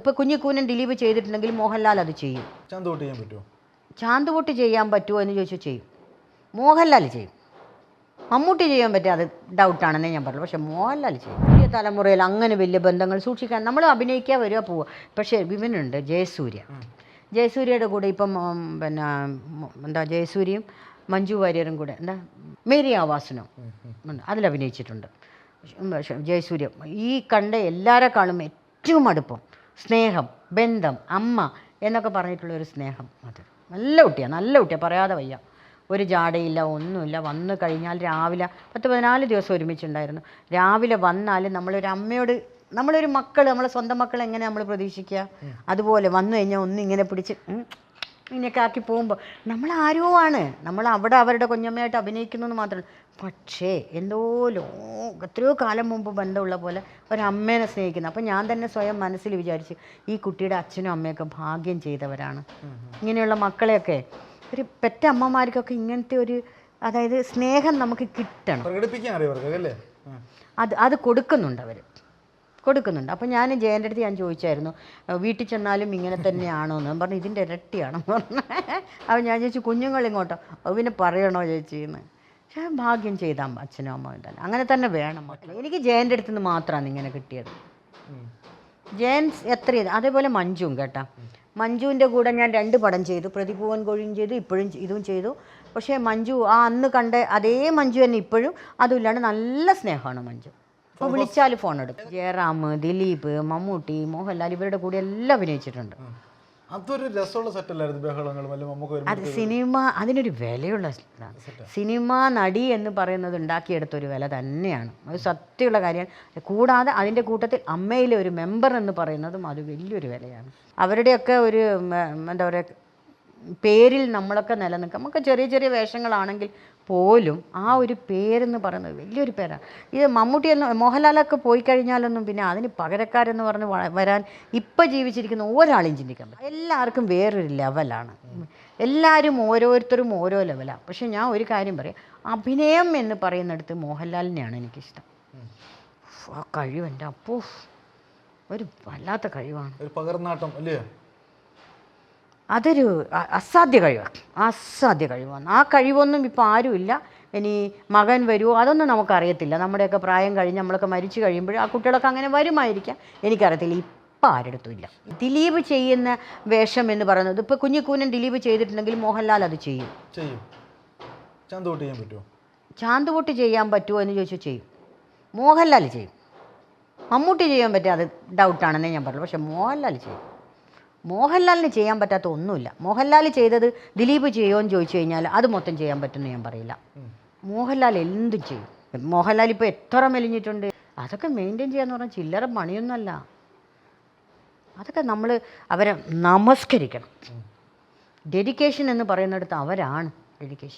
ഇപ്പോൾ കുഞ്ഞിക്കൂനൻ ദിലീപ് ചെയ്തിട്ടുണ്ടെങ്കിൽ മോഹൻലാൽ അത് ചെയ്യും. ചാന്ത് വോട്ട് ചെയ്യാൻ പറ്റുമോ? ചെയ്യാൻ പറ്റുമോ എന്ന് ചോദിച്ചാൽ ചെയ്യും. മോഹൻലാൽ ചെയ്യും. മമ്മൂട്ടി ചെയ്യാൻ പറ്റും അത് ഡൗട്ടാണെന്നേ ഞാൻ പറഞ്ഞു പക്ഷേ മോഹൻലാൽ ചെയ്യും. പുതിയ തലമുറയിൽ അങ്ങനെ വലിയ ബന്ധങ്ങൾ സൂക്ഷിക്കാൻ നമ്മൾ അഭിനയിക്കാൻ വരിക പോവുക. പക്ഷേ വിമനുണ്ട് ജയസൂര്യ. ജയസൂര്യയുടെ കൂടെ ഇപ്പം പിന്നെ എന്താ ജയസൂര്യയും മഞ്ജു വാര്യരും കൂടെ എന്താ മേരി ആവാസനോ. അതിലഭിനയിച്ചിട്ടുണ്ട് ജയസൂര്യ ഈ കണ്ട എല്ലാവരെക്കാളും ഏറ്റവും അടുപ്പം. സ്നേഹം ബന്ധം അമ്മ എന്നൊക്കെ പറഞ്ഞിട്ടുള്ള ഒരു സ്നേഹം അത്. നല്ല കുട്ടിയാണ് നല്ല കുട്ടിയാണ് പറയാതെ വയ്യ. ഒരു ജാടയില്ല ഒന്നുമില്ല വന്നു കഴിഞ്ഞാൽ രാവിലെ പത്ത് പതിനാല് ദിവസം ഒരുമിച്ചുണ്ടായിരുന്നു. രാവിലെ വന്നാൽ നമ്മളൊരു അമ്മയോട് നമ്മളൊരു മക്കൾ നമ്മളെ സ്വന്തം മക്കൾ എങ്ങനെ നമ്മൾ പ്രതീക്ഷിക്കുക? അതുപോലെ വന്നു കഴിഞ്ഞാൽ ഒന്ന് ഇങ്ങനെ പിടിച്ച് ഇങ്ങനെയൊക്കെ ആക്കി പോകുമ്പോൾ നമ്മൾ ആരോ ആണ്. നമ്മൾ അവിടെ അവരുടെ കുഞ്ഞമ്മയായിട്ട് അഭിനയിക്കുന്നു എന്ന് മാത്രമല്ല. പക്ഷേ എന്തോ ലോ എത്രയോ കാലം മുമ്പ് ബന്ധമുള്ള പോലെ ഒരമ്മേനെ സ്നേഹിക്കുന്നു. അപ്പോൾ ഞാൻ തന്നെ സ്വയം മനസ്സിൽ വിചാരിച്ച് ഈ കുട്ടിയുടെ അച്ഛനും അമ്മയൊക്കെ ഭാഗ്യം ചെയ്തവരാണ്. ഇങ്ങനെയുള്ള മക്കളെയൊക്കെ ഒരു പെറ്റ അമ്മമാർക്കൊക്കെ ഇങ്ങനത്തെ ഒരു അതായത് സ്നേഹം നമുക്ക് കിട്ടണം. പ്രകടിപ്പിക്കാൻ അറിയാം അത് അത് കൊടുക്കുന്നുണ്ട് അവർ കൊടുക്കുന്നുണ്ട്. അപ്പോൾ ഞാൻ ജയന്റെ അടുത്ത് ഞാൻ ചോദിച്ചായിരുന്നു വീട്ടിൽ ചെന്നാലും ഇങ്ങനെ തന്നെയാണോ എന്ന് പറഞ്ഞു ഇതിന്റെ ഇരട്ടിയാണെന്ന് പറഞ്ഞു. അപ്പോൾ ഞാൻ ചോദിച്ചു കുഞ്ഞുങ്ങൾ ഇങ്ങോട്ടോ? അത് പിന്നെ പറയണോ ചേച്ചിന്ന് പക്ഷേ ഭാഗ്യം ചെയ്താൽ അച്ഛനും അമ്മയും തന്നെ അങ്ങനെ തന്നെ വേണം മക്കളെ. എനിക്ക് ജയന്റെ അടുത്ത് നിന്ന് മാത്രമാണ് ഇങ്ങനെ കിട്ടിയത്. ജയൻസ് എത്ര ചെയ്ത് അതേപോലെ മഞ്ജുവും കേട്ടോ. മഞ്ജുവിന്റെ കൂടെ ഞാൻ രണ്ട് പടം ചെയ്തു. പ്രതിഭുവൻ കോഴിയും ചെയ്തു ഇപ്പോഴും ഇതും ചെയ്തു. പക്ഷേ മഞ്ജു ആ അന്ന് കണ്ട അതേ മഞ്ജു തന്നെ ഇപ്പോഴും. അതുമില്ലാണ്ട് നല്ല സ്നേഹമാണ് മഞ്ജു. അപ്പോൾ വിളിച്ചാൽ ഫോൺ എടുക്കും ജയറാം ദിലീപ് മമ്മൂട്ടി മോഹൻലാൽ ഇവരുടെ കൂടെ എല്ലാം അഭിനയിച്ചിട്ടുണ്ട്. അതൊരു രസമുള്ള സെറ്റല്ലായിരുന്നു ബഹളങ്ങളും അത് സിനിമ അതിനൊരു വിലയുള്ള സിനിമ നടി എന്ന് പറയുന്നത് ഉണ്ടാക്കിയെടുത്ത ഒരു വില തന്നെയാണ്. അത് സത്യമുള്ള കാര്യമാണ്. കൂടാതെ അതിന്റെ കൂട്ടത്തിൽ അമ്മയിലെ ഒരു മെമ്പർ എന്ന് പറയുന്നതും അത് വലിയൊരു വിലയാണ്. അവരുടെയൊക്കെ ഒരു എന്താ പറയുക പേരിൽ നമ്മളൊക്കെ നിലനിൽക്കുക നമുക്ക് ചെറിയ ചെറിയ വേഷങ്ങളാണെങ്കിൽ പോലും ആ ഒരു പേരെന്ന് പറയുന്നത് വലിയൊരു പേരാണ്. ഇത് മമ്മൂട്ടി എന്ന് മോഹൻലാലൊക്കെ പോയി കഴിഞ്ഞാലൊന്നും പിന്നെ അതിന് പകരക്കാരെന്ന് പറഞ്ഞ് വരാൻ ഇപ്പം ജീവിച്ചിരിക്കുന്ന ഒരാളെയും ചിന്തിക്കാൻ പറ്റും എല്ലാവർക്കും വേറൊരു ലെവലാണ്. എല്ലാവരും ഓരോരുത്തരും ഓരോ ലെവലാണ്. പക്ഷേ ഞാൻ ഒരു കാര്യം പറയാം. അഭിനയം എന്ന് പറയുന്നിടത്ത് മോഹൻലാലിനെയാണ് എനിക്കിഷ്ടം. ആ കഴിവ് എന്റെ അപ്പോ ഒരു വല്ലാത്ത കഴിവാണ്. ഒരു പകർന്നാട്ടം അല്ലേ? അതൊരു അസാധ്യ കഴിവാണ്. അസാധ്യ കഴിവാണ്. ആ കഴിവൊന്നും ഇപ്പോൾ ആരുമില്ല. ഇനി മകൻ വരുമോ അതൊന്നും നമുക്കറിയത്തില്ല. നമ്മുടെയൊക്കെ പ്രായം കഴിഞ്ഞ് നമ്മളൊക്കെ മരിച്ചു കഴിയുമ്പോൾ ആ കുട്ടികളൊക്കെ അങ്ങനെ വരുമായിരിക്കാം. എനിക്കറിയത്തില്ല. ഇപ്പം ആരുടെ ഇല്ല. ദിലീപ് ചെയ്യുന്ന വേഷം എന്ന് പറയുന്നത് ഇപ്പോൾ കുഞ്ഞിക്കൂനൻ ദിലീപ് ചെയ്തിട്ടുണ്ടെങ്കിൽ മോഹൻലാൽ അത് ചെയ്യും. ചെയ്യും. ചന്ത വോട്ട് ചെയ്യാൻ പറ്റുമോ ചാന്തുപൊട്ട് ചെയ്യാൻ പറ്റുമോ എന്ന് ചോദിച്ചാൽ ചെയ്യും. മോഹൻലാൽ ചെയ്യും. മമ്മൂട്ടി ചെയ്യാൻ പറ്റിയ അത് ഡൗട്ടാണെന്നേ ഞാൻ പറഞ്ഞു പക്ഷേ മോഹൻലാൽ ചെയ്യും. മോഹൻലാലിന് ചെയ്യാൻ പറ്റാത്ത ഒന്നുമില്ല. മോഹൻലാൽ ചെയ്തത് ദിലീപ് ചെയ്യുമോ എന്ന് ചോദിച്ചു കഴിഞ്ഞാൽ അത് മൊത്തം ചെയ്യാൻ പറ്റുമെന്ന് ഞാൻ പറയില്ല. മോഹൻലാൽ എന്തും ചെയ്യും. മോഹൻലാൽ ഇപ്പോൾ എത്ര മെലിഞ്ഞിട്ടുണ്ട്. അതൊക്കെ മെയിന്റെയിൻ ചെയ്യാന്ന് പറഞ്ഞാൽ ചില്ലറ പണിയൊന്നുമല്ല. അതൊക്കെ നമ്മൾ അവരെ നമസ്കരിക്കണം. ഡെഡിക്കേഷൻ എന്ന് പറയുന്നിടത്ത് അവരാണ് ഡെഡിക്കേഷൻ